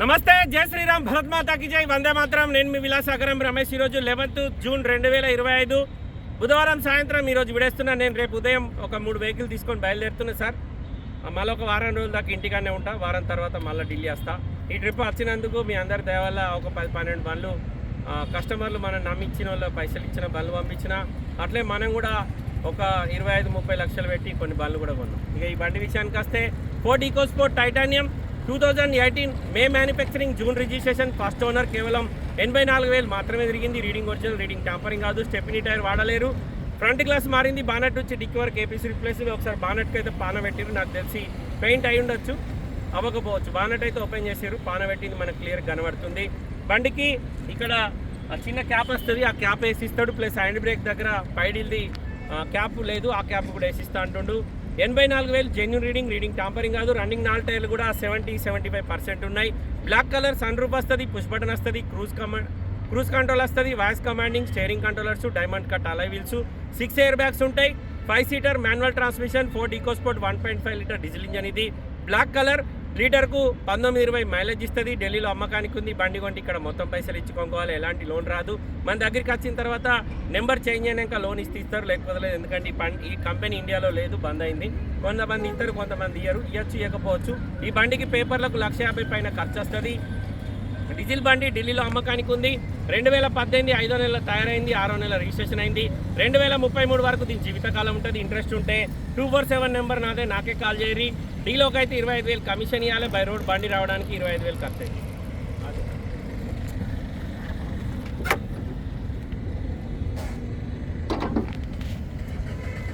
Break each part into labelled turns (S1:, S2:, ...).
S1: నమస్తే జై శ్రీరామ్ భరత్ మాతాకి జై వందే మాత్రం. నేను మీ విలాసాగరం రమేష్. ఈరోజు లెవెన్త్ జూన్ రెండు వేల ఇరవై ఐదు. బుధవారం సాయంత్రం ఈరోజు విడేస్తున్నా. నేను రేపు ఉదయం ఒక మూడు వెహికల్ తీసుకొని బయలుదేరుతున్నా సార్. మళ్ళీ ఒక వారం రోజుల దాకా ఇంటికానే ఉంటా. వారం తర్వాత మళ్ళీ ఢిల్లీ వస్తా. ఈ ట్రిప్ వచ్చినందుకు మీ అందరి దయ వల్ల ఒక పది పన్నెండు బండ్లు కస్టమర్లు మనం నమ్మించిన వాళ్ళు పైసలు ఇచ్చిన బండ్లు పంపించిన. అట్లే మనం కూడా ఒక ఇరవై ఐదు ముప్పై లక్షలు పెట్టి కొన్ని బండ్లు కూడా కొన్నాం. ఇక ఈ బండి విషయానికి వస్తే Ford EcoSport titanium two thousand eighteen May manufacturing June registration first owner కేవలం ఎనభై నాలుగు వేలు మాత్రమే తిరిగింది. రీడింగ్ ఒరిజినల్ రీడింగ్ టాంపరింగ్ కాదు స్టెప్నీ టైర్ వాడలేరు. ఫ్రంట్ గ్లాస్ మారింది. బానట్ వచ్చి డిక్కి వరకు ఏపీసీ రిప్లేస్ ఒకసారి బానట్కి అయితే పాన పెట్టారు. నాకు తెలిసి పెయింట్ అయి ఉండొచ్చు అవ్వకపోవచ్చు. బానట్ అయితే ఓపెన్ చేశారు పాన పెట్టింది మనకు క్లియర్ కనబడుతుంది. బండికి ఇక్కడ చిన్న క్యాప్ వస్తుంది. ఆ క్యాప్ వేసి ఇస్తాడు. ప్లస్ హ్యాండ్ బ్రేక్ దగ్గర పైడిల్ది క్యాప్ లేదు. ఆ క్యాప్ కూడా వేసిస్తా అంటుండు. ఎనభై నాలుగు వేలు జెన్యున్ రీడింగ్ రీడింగ్ టాంపరింగ్ కాదు. రన్నింగ్ నాలుగు టైర్లు కూడా సెవెంటీ సెవెంటీ ఫైవ్ పర్సెంట్ ఉన్నాయి. బ్లాక్ కలర్ సన్ రూప్ వస్తుంది పుష్ బటన్ వస్తుంది క్రూజ్ కమాండ్ క్రూజ్ కంట్రోల్ వస్తుంది voice commanding steering controllers diamond cut alloy wheels six air bags ఉంటాయి five seater manual transmission Ford EcoSport one point five litre diesel engine ఇది. Black colour లీటర్కు పంతొమ్మిది ఇరవై mileage ఇస్తుంది. ఢిల్లీలో అమ్మకానికి ఉంది. బండి కొంటే ఇక్కడ మొత్తం పైసలు ఇచ్చుకోవాలి ఎలాంటి లోన్ రాదు. మన దగ్గరికి వచ్చిన తర్వాత నెంబర్ చేంజ్ అయినాక లోన్ ఇస్తే ఇస్తారు. లేకపోతే లేదు. ఎందుకంటే ఈ ఈ కంపెనీ ఇండియాలో లేదు. బంద్ అయింది. కొంతమంది ఇస్తారు. కొంతమంది ఇయ్యరు. ఇవ్వచ్చు ఇవ్వకపోవచ్చు ఈ బండికి పేపర్లకు లక్ష యాభై పైన ఖర్చు వస్తుంది. డీజిల్ బండి ఢిల్లీలో అమ్మకానికి ఉంది. రెండు వేల పద్దెనిమిది ఐదో నెల తయారైంది ఆరో నెల రిజిస్ట్రేషన్ అయింది. రెండు వేల ముప్పై మూడు వరకు దీని జీవితకాలం ఉంటుంది. ఇంట్రెస్ట్ ఉంటే టూ ఫోర్ సెవెన్ నెంబర్ నాదే నాకే కాల్ చేయరి. డీలోకి అయితే ఇరవై ఐదు వేలు కమిషన్ ఇవ్వాలి బై రోడ్ బండి రావడానికి ఇరవై ఐదు వేలు ఖర్చు అయింది.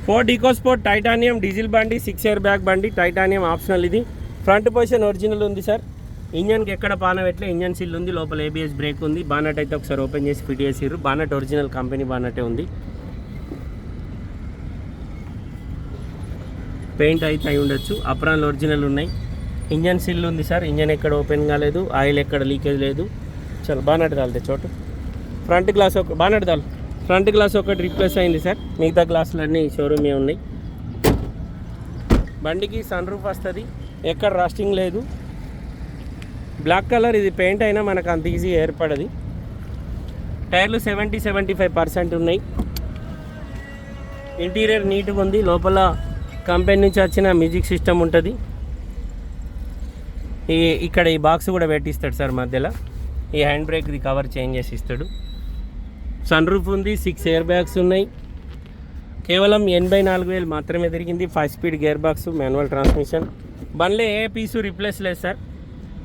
S1: ఫోర్ డీకోస్పోర్ట్ టైటానియం డీజిల్ బండి సిక్స్ ఇయర్ బ్యాక్ బండి టైటానియం ఆప్షనల్ ఇది. ఫ్రంట్ పొజిషన్ ఒరిజినల్ ఉంది సార్. ఇంజన్కి ఎక్కడ పాన పెట్టలే ఇంజన్ సిల్ ఉంది లోపల ఏబిఎస్ బ్రేక్ ఉంది. బానట్ అయితే ఒకసారి ఓపెన్ చేసి ఫిట్ చేసిర్రు. బానట్ ఒరిజినల్ కంపెనీ బానటే ఉంది. పెయింట్ అయితే అయి ఉండొచ్చు. అప్రాన్లు ఒరిజినల్ ఉన్నాయి. ఇంజన్ సిల్ ఉంది సార్. ఇంజన్ ఎక్కడ ఓపెన్ కాలేదు. ఆయిల్ ఎక్కడ లీకేజ్ లేదు. చలో బానట్ తాలితే చోటు. ఫ్రంట్ గ్లాస్ ఒక బానట్ తాలు ఫ్రంట్ గ్లాస్ ఒకటి రిప్లేస్ అయింది సార్. మిగతా గ్లాసులన్నీ షోరూమే ఉన్నాయి. బండికి సన్ రూఫ్ వస్తుంది. ఎక్కడ రాస్టింగ్ లేదు. బ్లాక్ కలర్ ఇది పెయింట్ అయినా మనకు అంత ఈజీ ఏర్పడది. టైర్లు సెవెంటీ సెవెంటీ ఫైవ్ పర్సెంట్ ఉన్నాయి. ఇంటీరియర్ నీట్గా ఉంది. లోపల కంపెనీ నుంచి వచ్చిన మ్యూజిక్ సిస్టమ్ ఉంటుంది. ఈ ఇక్కడ ఈ బాక్స్ కూడా పెట్టిస్తాడు సార్ మధ్యలో. ఈ హ్యాండ్ బ్రేక్ది కవర్ చేంజ్ చేసి ఇస్తాడు. సన్ రూఫ్ ఉంది. సిక్స్ ఎయిర్ బ్యాగ్స్ ఉన్నాయి. కేవలం ఎనభై నాలుగు వేలు మాత్రమే తిరిగింది. Five speed gear box manual transmission బండ్లే ఏ పీసు రిప్లేస్ లేదు సార్.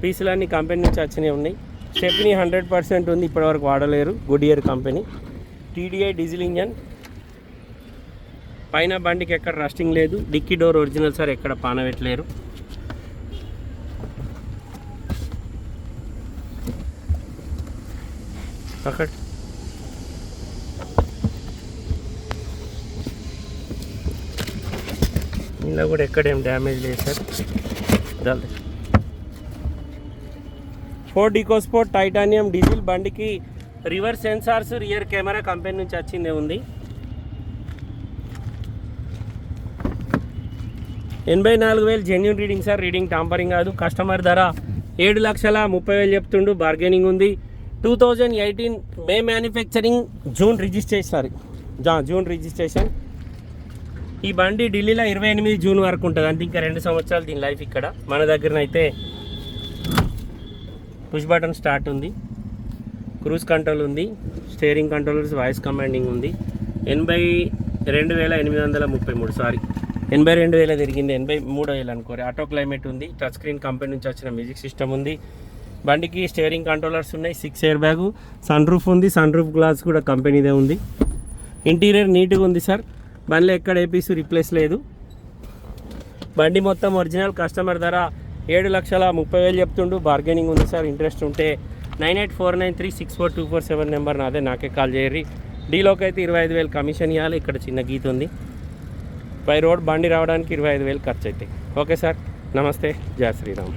S1: పీసులన్నీ కంపెనీ నుంచి వచ్చినవి ఉన్నాయి. స్టెప్ని హండ్రెడ్ పర్సెంట్ ఉంది ఇప్పటివరకు వాడలేరు. Goodyear company TDI diesel engine. పైన బండికి ఎక్కడ రస్టింగ్ లేదు. డిక్కీ డోర్ ఒరిజినల్ సార్ ఎక్కడ పానబెట్టలేరు. అక్కడ ఇలా కూడా ఎక్కడేం డ్యామేజ్ లేదు సార్. దాని ఫోర్డ్ ఈకోస్పోర్ట్ టైటానియం డీజిల్ బండికి reverse sensors rear camera company నుంచి వచ్చిందే ఉంది. ఎనభై నాలుగు వేలు genuine reading sir reading tampering కాదు. కస్టమర్ ధర ఏడు లక్షల ముప్పై వేలు చెప్తుండు. బార్గెనింగ్ ఉంది. Two thousand eighteen May manufacturing June registration sorry జా జూన్ రిజిస్ట్రేషన్ ఈ బండి ఢిల్లీలో ఇరవై ఎనిమిది జూన్ వరకు ఉంటుంది. అంటే ఇంకా రెండు సంవత్సరాలు దీని లైఫ్ ఇక్కడ. మన దగ్గరనైతే పుష్ బటన్ స్టార్ట్ ఉంది. క్రూజ్ కంట్రోల్ ఉంది. స్టీరింగ్ కంట్రోలర్స్ వాయిస్ కమాండింగ్ ఉంది. ఎనభై రెండు వేల ఎనిమిది వందల ముప్పై మూడు సారీ ఎనభై రెండు వేల తిరిగింది ఎనభై మూడు వేలు అనుకోరు. ఆటో క్లైమేట్ ఉంది. టచ్ స్క్రీన్ కంపెనీ నుంచి వచ్చిన మ్యూజిక్ సిస్టమ్ ఉంది. బండికి స్టీరింగ్ కంట్రోలర్స్ ఉన్నాయి. Six air bag sun roof ఉంది. సన్ రూఫ్ గ్లాస్ కూడా కంపెనీదే ఉంది. ఇంటీరియర్ నీట్గా ఉంది సార్ బండిలో ఎక్కడ ఏ పీసు రిప్లేస్ లేదు. బండి మొత్తం ఒరిజినల్ కస్టమర్ ధర ఏడు లక్షల ముప్పై వేలు చెప్తుండు. బార్గెనింగ్ ఉంది సార్. ఇంట్రెస్ట్ ఉంటే nine eight four nine three six four two four seven number నాదే. నాకే కాల్ చేయరి డీలోకి అయితే ఇరవై ఐదు వేలు కమిషన్ ఇవ్వాలి ఇక్కడ చిన్న గీత ఉంది. బై రోడ్ బండి రావడానికి ఇరవై ఐదు వేలు ఖర్చు అవుతాయి ఓకే సార్. నమస్తే. జయ శ్రీరామ్.